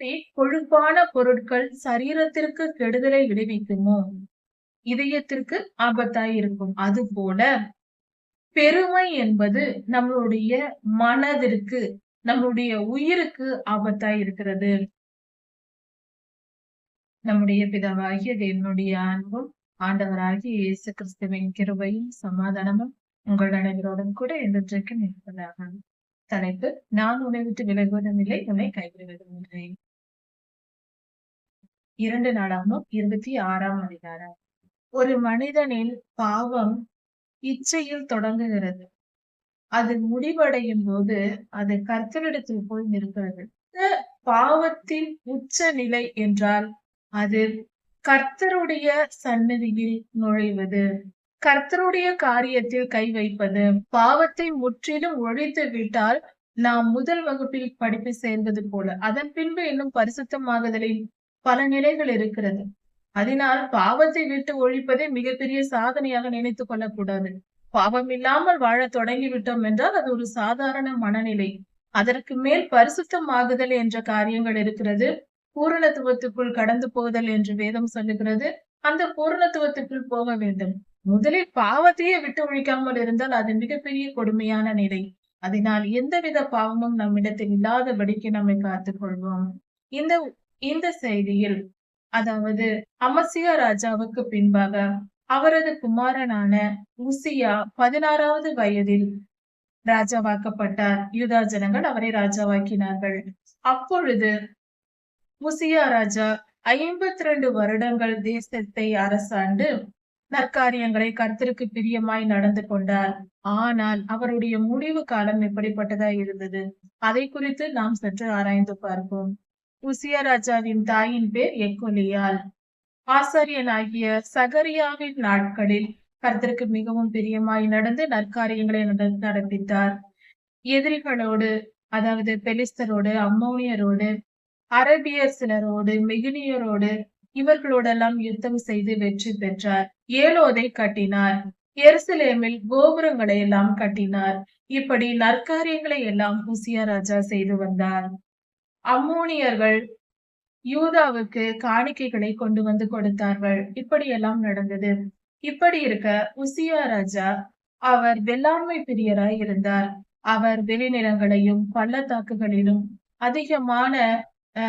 எப்படி கொழுப்பான பொருட்கள் சரீரத்திற்கு கெடுதலை விளைவிக்குமோ? இதயத்திற்கு ஆபத்தாய் இருக்கும். அதுபோல பெருமை என்பது நம்மளுடைய மனதிற்கு நம்மளுடைய உயிருக்கு ஆபத்தாய் இருக்கிறது. நம்முடைய பிதாவாகிய தேவனுடைய அன்பும் ஆண்டவராகிய இயேசு கிறிஸ்துவின் கிருபையும் சமாதானமும் உங்கள் அனைவரோடும் கூட என்றைக்கு நிற்பதாக தலைப்பு நான் உன்னை விட்டு விலகுவதும் இல்லை உன்னை கைவிடுவதும் இல்லை. இரண்டு நாளாகவும் இருபத்தி ஆறாம் அதிகாரம். ஒரு மனிதனில் பாவம் இச்சையில் தொடங்குகிறது. அது முடிவடையும் போது அது கர்த்தரிடத்தில் போய் நிற்கிறது. பாவத்தின் உச்ச நிலை என்றால் அது கர்த்தருடைய சன்னதியில் நுழைவது. கர்த்தருடைய காரியத்தில் கை வைப்பது. பாவத்தை முற்றிலும் ஒழித்து விட்டால் நாம் முதல் வகுப்பில் படிப்பு சேர்ந்தது போல. அதன் பின்பு இன்னும் பரிசுத்தமாகுதலில் பல நிலைகள் இருக்கிறது. அதனால் பாவத்தை விட்டு ஒழிப்பதே மிகப்பெரிய சாதனையாக நினைத்துக் கொள்ளக்கூடாது. பாவம் இல்லாமல் வாழ தொடங்கி விட்டோம் என்றால் அது ஒரு சாதாரண மனநிலை. அதற்கு மேல் பரிசுத்தம் ஆகுதல் என்ற காரியங்கள் இருக்கிறது. பூரணத்துவத்துக்குள் கடந்து போகுதல் என்று வேதம் சொல்லுகிறது. அந்த பூரணத்துவத்துக்குள் போக வேண்டும். முதலில் பாவத்தையே விட்டு ஒழிக்காமல் இருந்தால் அது மிகப்பெரிய கொடுமையான நிலை. அதனால் எந்தவித பாவமும் நம்மிடத்தில் இல்லாதபடிக்கு நம்மை காத்துக் கொள்வோம். இந்த இந்த செய்தியில் அதாவது அமசியா ராஜாவுக்கு பின்பாக அவரது குமாரனான உசியா பதினாறாவது வயதில் ராஜாவாக்கப்பட்டார். யூதா ஜனங்கள் அவரை ராஜாவாக்கினார்கள். அப்பொழுது உசியா ராஜா ஐம்பத்தி ரெண்டு வருடங்கள் தேசத்தை அரசாண்டு நற்காரியங்களை கர்த்தருக்கு பிரியமாய் நடந்து கொண்டார். ஆனால் அவருடைய முடிவு காலம் எப்படிப்பட்டதா இருந்தது? அதை குறித்து நாம் சற்று ஆராய்ந்து பார்ப்போம். உசியராஜாவின் தாயின் பேர் எக்கொலியால் ஆசாரியனாகிய சகரியாவின் நாட்களில் கர்த்தருக்கு மிகவும் பிரியமாய் நடந்து நற்காரியங்களை நடப்பித்தார் எதிரிகளோடு அதாவது பெலிஸ்தரோடு அம்மோனியரோடு அரபியர் சிலரோடு மிகுனியரோடு இவர்களோடெல்லாம் யுத்தம் செய்து வெற்றி பெற்றார். ஏலோதை கட்டினார். எருசலேமில் கோபுரங்களை எல்லாம் கட்டினார். இப்படி நற்காரியங்களை எல்லாம் ஹுசியா ராஜா செய்து வந்தார். அம்மோனியர்கள் யூதாவுக்கு காணிக்கைகளை கொண்டு வந்து கொடுத்தார்கள். இப்படியெல்லாம் நடந்தது. இப்படி இருக்க உசியா ராஜா அவர் வெள்ளாண்மை பிரியராய் இருந்தார். அவர் வெளிநிலங்களையும் பள்ளத்தாக்குகளிலும் அதிகமான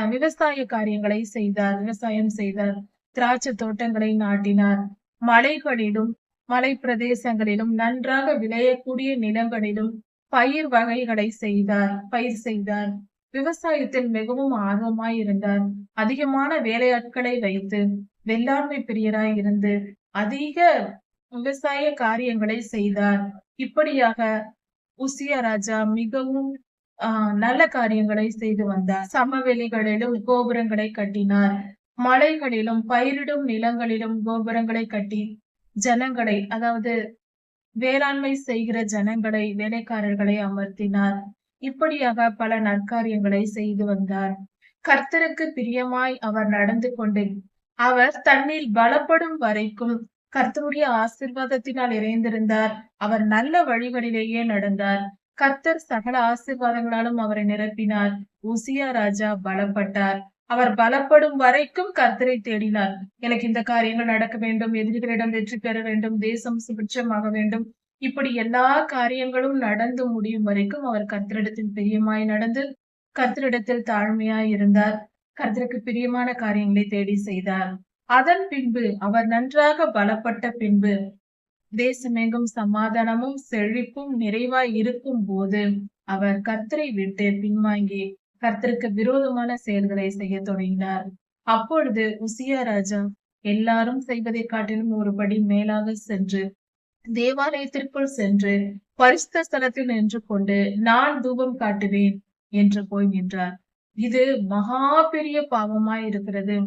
விவசாய காரியங்களை செய்தார் விவசாயம் செய்தார். திராட்சை தோட்டங்களை நாட்டினார். மலைகளிலும் மலை பிரதேசங்களிலும் நன்றாக விளையக்கூடிய நிலங்களிலும் பயிர் வகைகளை செய்தார் பயிர் செய்தார். விவசாயத்தில் மிகவும் ஆர்வமாய் இருந்தார். அதிகமான வேலையாட்களை வைத்து வெள்ளாண்மை பிரியராய் இருந்து அதிக விவசாய காரியங்களை செய்தார். இப்படியாக உசிய ராஜா மிகவும் ஆஹ் நல்ல காரியங்களை செய்து வந்தார். சமவெளிகளிலும் கோபுரங்களை கட்டினார். மலைகளிலும் பயிரிடும் நிலங்களிலும் கோபுரங்களை கட்டி ஜனங்களை அதாவது வேளாண்மை செய்கிற ஜனங்களை வேலைக்காரர்களை அமர்த்தினார். இப்படியாக பல நற்காரியங்களை செய்து வந்தார். கர்த்தருக்கு பிரியமாய் அவர் நடந்து கொண்டு அவர் தன்னில் பலப்படும் வரைக்கும் கர்த்தருடைய ஆசிர்வாதத்தினால் இறைந்திருந்தார். அவர் நல்ல வழிகளிலேயே நடந்தார். கர்த்தர் சகல ஆசிர்வாதங்களாலும் அவரை நிரப்பினார். உசியா ராஜா பலப்பட்டார். அவர் பலப்படும் வரைக்கும் கர்த்தரை தேடினார். எனக்கு இந்த காரியங்கள் நடக்க வேண்டும் எதிரிகளிடம் வெற்றி பெற வேண்டும் தேசம் சுபிட்சமாக வேண்டும். இப்படி எல்லா காரியங்களும் நடந்து முடியும் வரைக்கும் அவர் கர்த்தரிடத்தில் பிரியமாய் நடந்து கர்த்தரிடத்தில் தாழ்மையாய் இருந்தார். கர்த்தருக்கு பிரியமான காரியங்களை தேடி செய்தார். அதன் பின்பு அவர் நன்றாக பலப்பட்ட பின்பு தேசமெங்கும் சமாதானமும் செழிப்பும் நிறைவாய் இருக்கும் போது அவர் கர்த்தரை விட்டு பின்வாங்கி கர்த்தருக்கு விரோதமான செயல்களை செய்ய தொடங்கினார். அப்பொழுது உசியா ராஜா எல்லாரும் செய்வதை காட்டிலும் ஒருபடி மேலாக சென்று தேவாலயத்திற்குள் சென்று பரிசுத்த ஸ்தலத்தில் நின்று கொண்டு நான் தூபம் காட்டுவேன் என்று போய் நின்றார். இது மகா பெரிய பாவமாய் இருக்கிறது.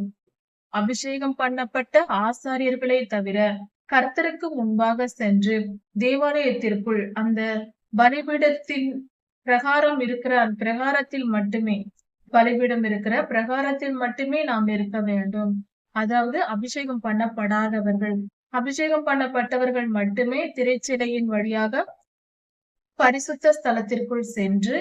அபிஷேகம் பண்ணப்பட்ட ஆசாரியர்களை தவிர கர்த்தருக்கு முன்பாக சென்று தேவாலயத்திற்குள் அந்த பலிபீடத்தின் பிரகாரம் இருக்கிற அந்த பிரகாரத்தில் மட்டுமே பலிபீடம் இருக்கிற பிரகாரத்தில் மட்டுமே நாம் இருக்க வேண்டும். அதாவது அபிஷேகம் பண்ணப்படாதவர்கள் அபிஷேகம் பண்ணப்பட்டவர்கள் மட்டுமே திரைச்சிலையின் வழியாக பரிசுத்த ஸ்தலத்திற்குள் சென்று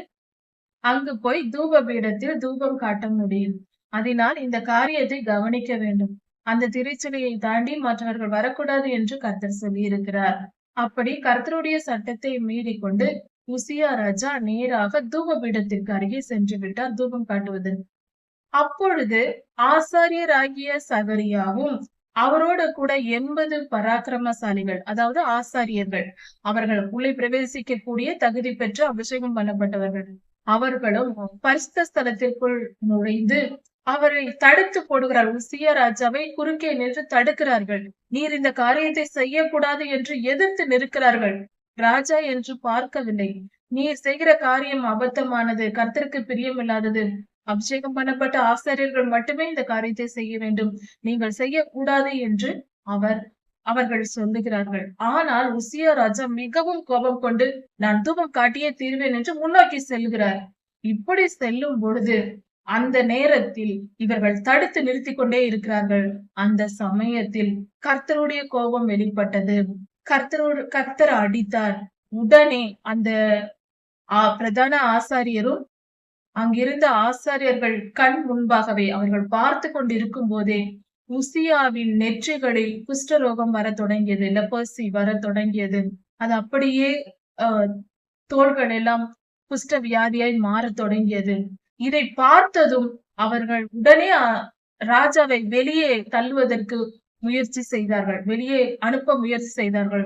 அங்கு போய் தூப பீடத்தில் தூபம் காட்ட முடியும். அதனால் இந்த காரியத்தை கவனிக்க வேண்டும். அந்த திரைச்சிலையை தாண்டி மற்றவர்கள் வரக்கூடாது என்று கர்த்தர் சொல்லி இருக்கிறார் அப்படி கர்த்தருடைய சட்டத்தை மீறி கொண்டு உசியா ராஜா நேராக தூப பீடத்திற்கு அருகே சென்று விட்டார் தூபம் காட்டுவது. அப்பொழுது ஆசாரியராகிய சகரியாவும் அவரோட கூட எண்பது பராக்கிரமசாலிகள் அதாவது ஆசாரியர்கள் அவர்கள் உள்ளே பிரவேசிக்கக்கூடிய தகுதி பெற்று அபிஷேகம் பண்ணப்பட்டவர்கள். அவர்களும் பரிசுத்த ஸ்தலத்திற்குள் நுழைந்து அவரை தடுத்து போடுகிறார். உசிய ராஜாவை குறுக்கே நின்று தடுக்கிறார்கள். நீர் இந்த காரியத்தை செய்யக்கூடாது என்று எதிர்த்து நிற்கிறார்கள். ராஜா என்று பார்க்கவில்லை. நீர் செய்கிற காரியம் அபத்தமானது. கர்த்தருக்கு பிரியமில்லாதது. அபிஷேகம் பண்ணப்பட்ட ஆசிரியர்கள் மட்டுமே இந்த காரியத்தை செய்ய வேண்டும். நீங்கள் செய்யக்கூடாது என்று அவர் அவர்கள் சொல்லுகிறார்கள். ஆனால் உசியா ராஜா மிகவும் கோபம் கொண்டு நான் தூபம் காட்டியே தீர்வேன் என்று முன்னோக்கி செல்கிறார். இப்படி செல்லும் பொழுது அந்த நேரத்தில் இவர்கள் தடுத்து நிறுத்தி கொண்டே இருக்கிறார்கள். அந்த சமயத்தில் கர்த்தருடைய கோபம் வெளிப்பட்டது. கர்த்தரோடு கர்த்தர் அடித்தார். உடனே அந்த பிரதான ஆசாரியரும் அங்கிருந்த ஆசாரியர்கள் கண் முன்பாகவே அவர்கள் பார்த்து கொண்டிருக்கும் போதே உசியாவின் நெற்றிகளில் குஷ்டரோகம் வர தொடங்கியது லெப்பர்சி வர தொடங்கியது. அது அப்படியே தோள்கள் எல்லாம் குஷ்ட வியாதியாய் மாற தொடங்கியது. இதை பார்த்ததும் அவர்கள் உடனே ராஜாவை வெளியே தள்ளுவதற்கு முயற்சி செய்தார்கள். வெளியே அனுப்ப முயற்சி செய்தார்கள்.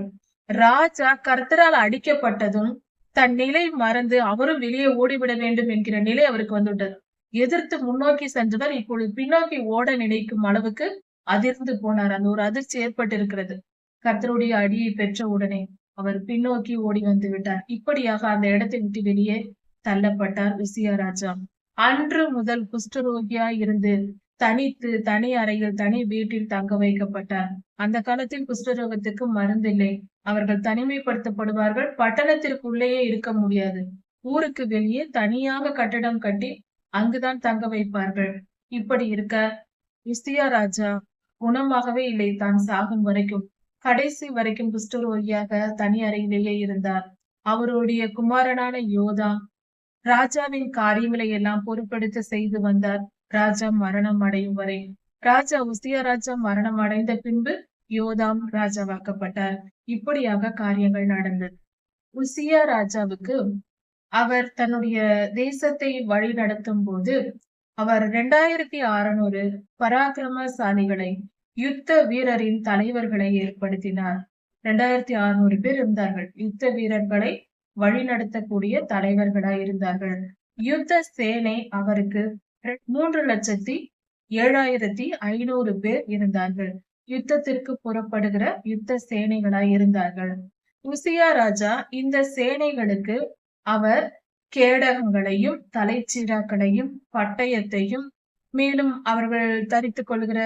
ராஜா கர்த்தரால் அடிக்கப்பட்டதும் தன் நிலை மறந்து அவரும் வெளியே ஓடிவிட வேண்டும் என்கிற நிலை அவருக்கு வந்துவிட்டது. எதிர்த்து முன்னோக்கி சென்றவர் இப்பொழுது பின்னோக்கி ஓட நினைக்கும் அளவுக்கு அதிர்ந்து போனார். அந்த ஒரு அதிர்ச்சி ஏற்பட்டிருக்கிறது. கர்த்தருடைய அடியை பெற்ற உடனே அவர் பின்னோக்கி ஓடி வந்து விட்டார். இப்படியாக அந்த இடத்தை விட்டு வெளியே தள்ளப்பட்டார் விசியா ராஜா. அன்று முதல் குஷ்டரோகியா இருந்து தனித்து தனி அறையில் தனி வீட்டில் தங்க வைக்கப்பட்டார். அந்த காலத்தில் குஷ்டரோகத்துக்கு மருந்தில்லை. அவர்கள் தனிமைப்படுத்தப்படுவார்கள். பட்டணத்திற்குள்ளேயே இருக்க முடியாது. ஊருக்கு வெளியே தனியாக கட்டடம் கட்டி அங்குதான் தங்க வைப்பார்கள். இப்படி இருக்க இஸ்தியா ராஜா குணமாகவே இல்லை. தான் சாகும் வரைக்கும் கடைசி வரைக்கும் குஷ்டரோகியாக தனி அறையிலேயே இருந்தார். அவருடைய குமாரனான யோதா ராஜாவின் காரியங்களை எல்லாம் பொறுப்படுத்த செய்து வந்தார். ராஜா மரணம் அடையும் வரை. ராஜா உசிய ராஜா மரணம் அடைந்த பின்பு யோதாம் ராஜாவாக்கப்பட்டார். இப்படியாக காரியங்கள் நடந்தது. உசியா ராஜாவுக்கு அவர் தன்னுடைய தேசத்தை வழி நடத்தும் போது அவர் இரண்டாயிரத்தி அறுநூறு பராக்கிரமசாலிகளை யுத்த வீரரின் தலைவர்களை ஏற்படுத்தினார். இரண்டாயிரத்தி அறுநூறு பேர் இருந்தார்கள். யுத்த வீரர்களை வழிநடத்தக்கூடிய தலைவர்களாய் இருந்தார்கள் யுத்த சேனை அவருக்கு மூன்று லட்சத்தி ஏழாயிரத்தி ஐநூறு பேர் இருந்தார்கள். யுத்தத்திற்கு புறப்படுகிற யுத்த சேனைகளாய் இருந்தார்கள். உசியா ராஜா இந்த சேனைகளுக்கு அவர் கேடகங்களையும் தலைச்சீராக்களையும் பட்டயத்தையும் மேலும் அவர்கள் தரித்துக் கொள்கிற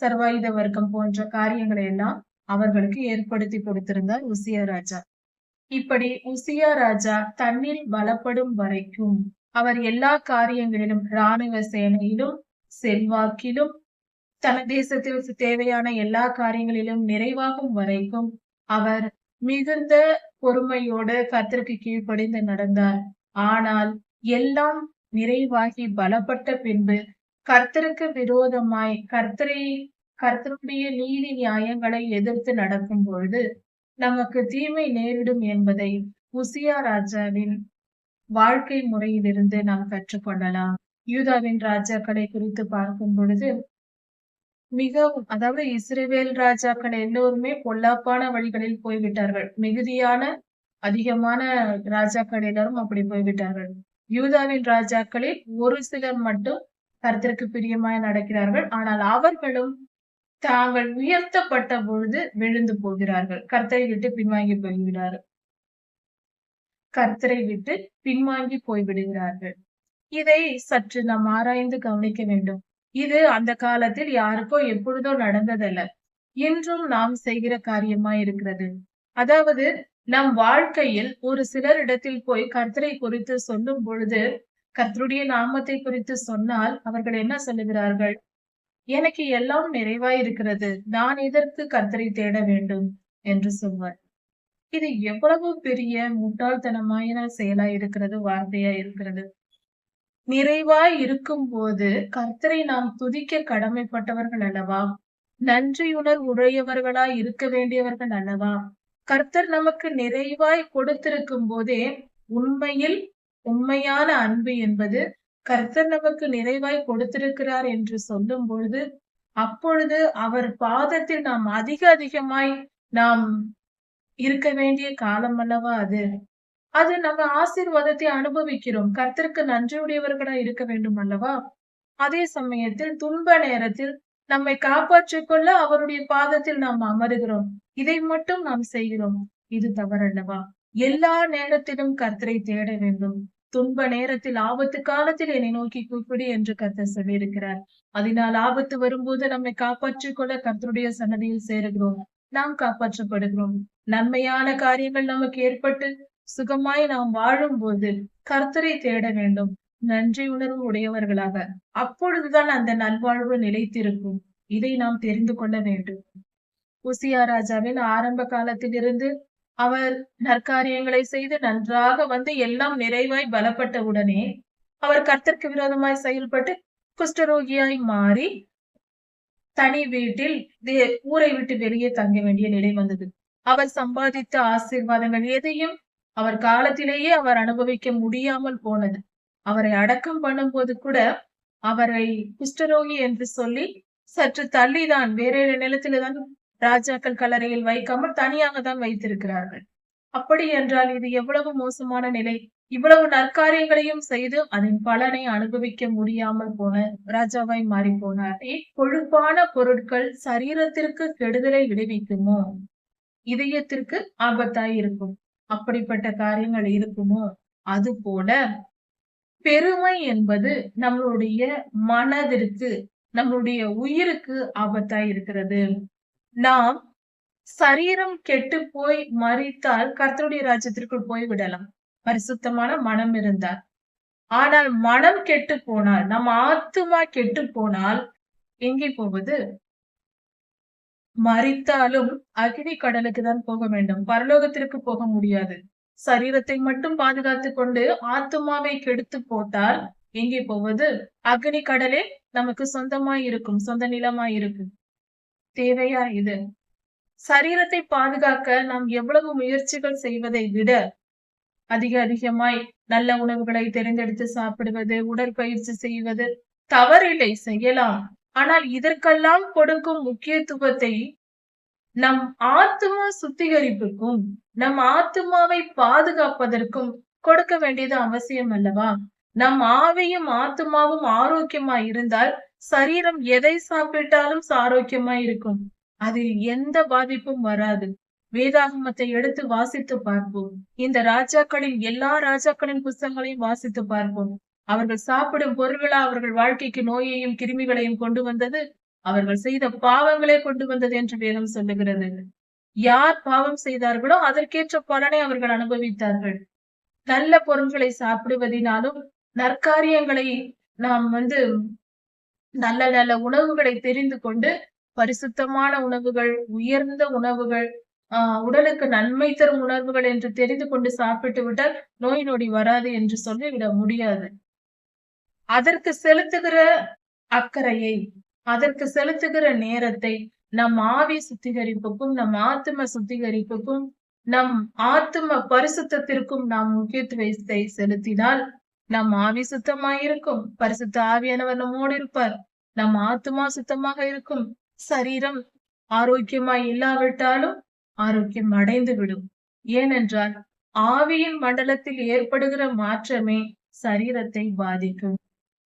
சர்வாயுத வர்க்கம் போன்ற காரியங்களை எல்லாம் அவர்களுக்கு ஏற்படுத்தி கொடுத்திருந்தார் உசியா ராஜா. இப்படி உசியா ராஜா தன்னில் பலப்படும் வரைக்கும் அவர் எல்லா காரியங்களிலும் இராணுவ சேனையிலும் செல்வாக்கிலும் தன தேசத்திற்கு தேவையான எல்லா காரியங்களிலும் நிறைவாகும் வரைக்கும் அவர் மிகுந்த பொறுமையோடு கர்த்தருக்கு கீழ்ப்படிந்து நடந்தார். ஆனால் எல்லாம் நிறைவாகி பலப்பட்ட பின்பு கர்த்தருக்கு விரோதமாய் கர்த்தரை கர்த்தருடைய நீதி நியாயங்களை எதிர்த்து நடக்கும் பொழுது நமக்கு தீமை நேரிடும் என்பதை உசியா ராஜாவின் வாழ்க்கை முறையிலிருந்து நாம் கற்றுக்கொள்ளலாம். யூதாவின் ராஜாக்களை குறித்து பார்க்கும் பொழுது மிகவும் அதாவது இஸ்ரேவேல் ராஜாக்கள் எல்லோருமே பொல்லாப்பான வழிகளில் போய்விட்டார்கள். மிகுதியான அதிகமான ராஜாக்கள் எல்லாரும் அப்படி போய்விட்டார்கள். யூதாவின் ராஜாக்களில் ஒரு சிலர் மட்டும் கருத்திற்கு பிரியமாய் நடக்கிறார்கள். ஆனால் அவர்களும் தாங்கள் உயர்த்தப்பட்ட பொழுது விழுந்து போகிறார்கள். கர்த்தரை விட்டு பின்வாங்கி போய்விடார்கள் கர்த்தரை விட்டு பின்வாங்கி போய்விடுகிறார்கள். இதை சற்று நாம் ஆராய்ந்து கவனிக்க வேண்டும். இது அந்த காலத்தில் யாருக்கோ எப்பொழுதோ நடந்ததல்ல. இன்றும் நாம் செய்கிற காரியமா இருக்கிறது. அதாவது நம் வாழ்க்கையில் ஒரு சிலரிடத்தில் போய் கர்த்தரை குறித்து சொல்லும் பொழுது கர்த்தருடைய நாமத்தை குறித்து சொன்னால் அவர்கள் என்ன சொல்லுகிறார்கள்? எனக்கு எல்லாம் நிறைவாய் இருக்கிறது. நான் எதற்கு கர்த்தரை தேட வேண்டும்? என்று சொல்வார். இது எவ்வளவு பெரிய முட்டாள்தனமான செயலா இருக்கிறது வார்த்தையா இருக்கிறது? நிறைவாய் இருக்கும்போது கர்த்தரை நாம் துதிக்க கடமைப்பட்டவர்கள் அல்லவா? நன்றியுணர் உடையவர்களாய் இருக்க வேண்டியவர்கள் அல்லவா? கர்த்தர் நமக்கு நிறைவாய் கொடுத்திருக்கும் போதே உண்மையில் உண்மையான அன்பு என்பது கர்த்தர் நமக்கு நிறைவாய் கொடுத்திருக்கிறார் என்று சொல்லும் பொழுது அப்பொழுது அவர் பாதத்தில் நாம் அதிக அதிகமாய் நாம் இருக்க வேண்டிய காலம் அல்லவா அது? அது நம்ம ஆசீர்வாதத்தை அனுபவிக்கிறோம். கர்த்தருக்கு நன்றியுடையவர்களா இருக்க வேண்டும் அல்லவா? அதே சமயத்தில் துன்ப நேரத்தில் நம்மை காப்பாற்றிக் கொள்ள அவருடைய பாதத்தில் நாம் அமருகிறோம். இதை மட்டும் நாம் செய்கிறோம். இது தவறல்லவா? எல்லா நேரத்திலும் கர்த்தரை தேட வேண்டும். துன்ப நேரத்தில் ஆபத்து காலத்தில் என்னை நோக்கி கூப்பிடு என்று கர்த்தர் சொல்லியிருக்கிறார். அதனால் ஆபத்து வரும்போது நம்மை காப்பாற்றிக் கொள்ள கர்த்தருடைய சன்னதியில் சேருகிறோம். நாம் காப்பாற்றப்படுகிறோம். நன்மையான காரியங்கள் நமக்கு ஏற்பட்டு சுகமாய் நாம் வாழும் போது கர்த்தரை தேட வேண்டும். நன்றி உணர்வு உடையவர்களாக. அப்பொழுதுதான் அந்த நல்வாழ்வு நிலைத்திருக்கும். இதை நாம் தெரிந்து கொள்ள வேண்டும். உசியா ராஜாவின் ஆரம்ப காலத்திலிருந்து அவர் நற்காரியங்களை செய்து நன்றாக வந்து எல்லாம் நிறைவாய் பலப்பட்ட உடனே அவர் கர்த்தருக்கு விரோதமாய் செயல்பட்டு குஷ்டரோகியாய் மாறி தனி வீட்டில் ஊரை விட்டு வெளியே தங்க வேண்டிய நிலை வந்தது. அவர் சம்பாதித்த ஆசீர்வாதங்கள் எதையும் அவர் காலத்திலேயே அவர் அனுபவிக்க முடியாமல் போனது. அவரை அடக்கம் பண்ணும்போது கூட அவரை குஷ்டரோகி என்று சொல்லி சற்று தள்ளிதான் வேற நிலத்தில்தான் ராஜாக்கள் கல்லறையில் வைக்காமல் தனியாக தான் வைத்திருக்கிறார்கள். அப்படி என்றால் இது எவ்வளவு மோசமான நிலை. இவ்வளவு நற்காரியங்களையும் செய்து அதன் பலனை அனுபவிக்க முடியாமல் போன ராஜாவாய் மாறி போனார் கொழுப்பான பொருட்கள் சரீரத்திற்கு கெடுதலை விளைவிக்குமோ? இதயத்திற்கு ஆபத்தாய் இருக்கும். அப்படிப்பட்ட காரியங்கள் இருக்குமோ? அது போல பெருமை என்பது நம்மளுடைய மனதிற்கு நம்மளுடைய உயிருக்கு ஆபத்தாய் இருக்கிறது. நாம் சரீரம் கெட்டு போய் மறித்தால் கர்த்தருடைய ராஜ்யத்திற்குள் போய் விடலாம். பரிசுத்தமான மனம் இருந்தார் ஆனால் மனம் கெட்டு போனால் நம் ஆத்துமா கெட்டு போனால் எங்கே போவது? மறித்தாலும் அக்னி கடலுக்கு தான் போக வேண்டும். பரலோகத்திற்கு போக முடியாது. சரீரத்தை மட்டும் பாதுகாத்து கொண்டு ஆத்துமாவை கெடுத்து போட்டால் எங்கே போவது? அக்னி கடலே நமக்கு சொந்தமாய் இருக்கும் சொந்த நிலமாய் இருக்கும். தேவையா இது? சரீரத்தை பாதுகாக்க நாம் எவ்வளவு முயற்சிகள் செய்வதை விட அதிக அதிகமாய் நல்ல உணவுகளை தேர்ந்தெடுத்து சாப்பிடுவது உடற்பயிற்சி செய்வது தவறில்லை செய்யலாம். ஆனால் இதற்கெல்லாம் கொடுக்கும் முக்கியத்துவத்தை நம் ஆத்மா சுத்திகரிப்புக்கும் நம் ஆத்மாவை பாதுகாப்பதற்கும் கொடுக்க வேண்டியது அவசியம் அல்லவா? நம் ஆவியும் ஆத்மாவும் ஆரோக்கியமாய் இருந்தால் சரீரம் எதை சாப்பிட்டாலும் ஆரோக்கியமாய் இருக்கும். அதில் எந்த பாதிப்பும் வராது. வேதாகமத்தை எடுத்து வாசித்து பார்ப்போம். இந்த ராஜாக்களின் எல்லா ராஜாக்களின் புத்தகங்களையும் வாசித்து பார்ப்போம். அவர்கள் சாப்பிடும் பொருள்களா அவர்கள் வாழ்க்கைக்கு நோயையும் கிருமிகளையும் கொண்டு வந்தது? அவர்கள் செய்த பாவங்களே கொண்டு வந்தது என்று வேதம் சொல்லுகிறது. யார் பாவம் செய்தார்களோ அதற்கேற்ற பலனை அவர்கள் அனுபவித்தார்கள். நல்ல பொருள்களை சாப்பிடுவதினாலும் நற்காரியங்களை நாம் வந்து நல்ல நல்ல உணவுகளை தெரிந்து கொண்டு பரிசுத்தமான உணவுகள் உயர்ந்த உணவுகள் ஆஹ் உடலுக்கு நன்மை தரும் உணர்வுகள் என்று தெரிந்து கொண்டு சாப்பிட்டு விட்டால் நோய் நொடி வராது என்று சொல்லிவிட முடியாது. அதற்கு செலுத்துகிற அக்கறையை அதற்கு செலுத்துகிற நேரத்தை நம் ஆவி சுத்திகரிப்புக்கும் நம் ஆத்ம சுத்திகரிப்புக்கும் நம் ஆத்ம பரிசுத்திற்கும் நாம் முக்கியத்துவத்தை செலுத்தினால் நம் ஆவி சுத்தமாயிருக்கும். பரிசுத்த ஆவியானவர் நம்மோடு இருப்பார். நம் ஆத்மா சுத்தமாக இருக்கும். சரீரம் ஆரோக்கியமாய் இல்லாவிட்டாலும் ஆரோக்கியம் அடைந்து விடும் ஏனென்றால் ஆவியின் மண்டலத்தில் ஏற்படுகிற மாற்றமே சரீரத்தை பாதிக்கும்.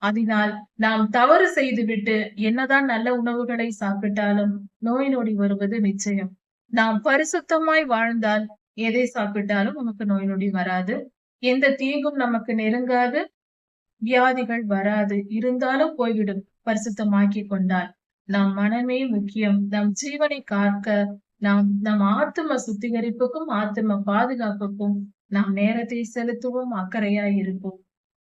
அதனால் நாம் தவறு செய்துவிட்டு என்னதான் நல்ல உணவுகளை சாப்பிட்டாலும் நோய் நொடி வருவது நிச்சயம். நாம் பரிசுத்தமாய் வாழ்ந்தால் எதை சாப்பிட்டாலும் நமக்கு நோய் நொடி வராது. எந்த தீங்கும் நமக்கு நெருங்காது. வியாதிகள் வராது. இருந்தாலும் போய்விடும். பரிசுத்தமாக்கி கொண்டால் நம் மனமே முக்கியம். நம் ஜீவனை காக்க நாம் நம் ஆத்தும சுத்திகரிப்புக்கும் ஆத்தும பாதுகாப்புக்கும் நாம் நேரத்தை செலுத்துவோம். அக்கறையாய் இருப்போம்.